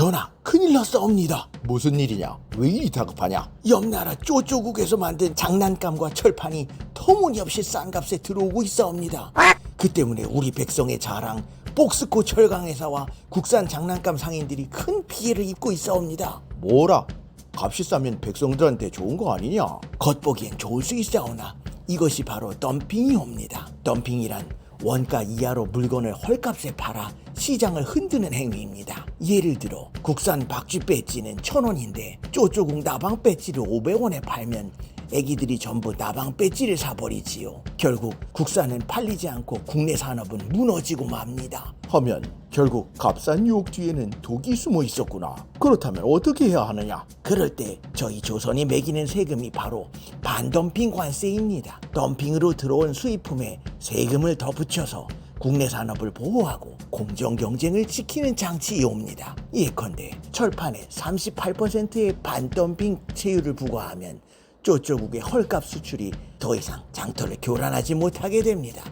전하, 큰일 났사옵니다. 무슨 일이냐? 왜 이리 다급하냐? 옆나라 쪼쪼국에서 만든 장난감과 철판이 터무니없이 싼 값에 들어오고 있사옵니다. 그 때문에 우리 백성의 자랑 복스코 철강 회사와 국산 장난감 상인들이 큰 피해를 입고 있사옵니다. 뭐라? 값이 싸면 백성들한테 좋은 거 아니냐? 겉보기엔 좋을 수 있사오나 이것이 바로 덤핑이옵니다. 덤핑이란 원가 이하로 물건을 헐값에 팔아 시장을 흔드는 행위입니다. 예를 들어 국산 박쥐 배지는 천 원인데 쪼쪼국 나방 배지를 500원에 팔면 애기들이 전부 나방 배지를 사버리지요. 결국 국산은 팔리지 않고 국내 산업은 무너지고 맙니다. 하면 결국 값싼 유혹 뒤에는 독이 숨어 있었구나. 그렇다면 어떻게 해야 하느냐? 그럴 때 저희 조선이 매기는 세금이 바로 반덤핑 관세입니다. 덤핑으로 들어온 수입품에 세금을 더 붙여서 국내 산업을 보호하고 공정 경쟁을 지키는 장치이옵니다. 예컨대 철판에 38%의 반덤핑 세율을 부과하면 쪼쪼국의 헐값 수출이 더 이상 장터를 교란하지 못하게 됩니다.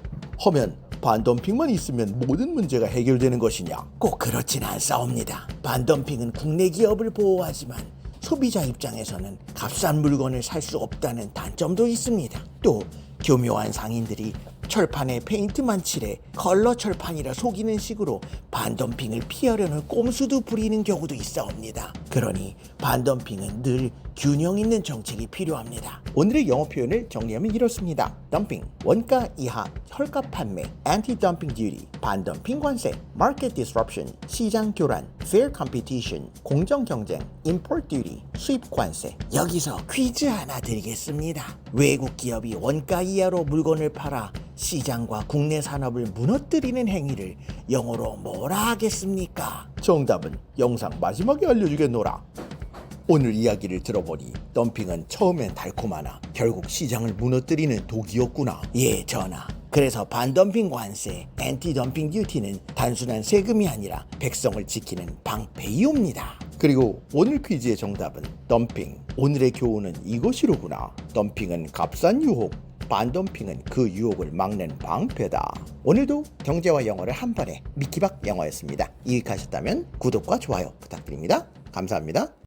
하면 반덤핑만 있으면 모든 문제가 해결되는 것이냐? 꼭 그렇진 않사옵니다. 반덤핑은 국내 기업을 보호하지만 소비자 입장에서는 값싼 물건을 살 수 없다는 단점도 있습니다. 또 교묘한 상인들이 철판에 페인트만 칠해 컬러 철판이라 속이는 식으로 반덤핑을 피하려는 꼼수도 부리는 경우도 있사옵니다. 그러니 반덤핑은 늘 균형 있는 정책이 필요합니다. 오늘의 영어 표현을 정리하면 이렇습니다. 덤핑, 원가 이하 헐값 판매, anti-dumping duty, 반덤핑 관세, market 시장 교란, fair competition, 공정 경쟁, import 수입 관세. 여기서 퀴즈 하나 드리겠습니다. 외국 기업이 원가 이하로 물건을 팔아 시장과 국내 산업을 무너뜨리는 행위를 영어로 뭐라 하겠습니까? 정답은 영상 마지막에 알려주겠노라. 오늘 이야기를 들어보니 덤핑은 처음엔 달콤하나 결국 시장을 무너뜨리는 독이었구나. 예, 전하. 그래서 반덤핑 관세, 엔티덤핑 듀티는 단순한 세금이 아니라 백성을 지키는 방패이옵니다. 그리고 오늘 퀴즈의 정답은 덤핑. 오늘의 교훈은 이것이로구나. 덤핑은 값싼 유혹, 반덤핑은 그 유혹을 막는 방패다. 오늘도 경제와 영어를 한 번에 미키박 영어였습니다. 유익하셨다면 구독과 좋아요 부탁드립니다. 감사합니다.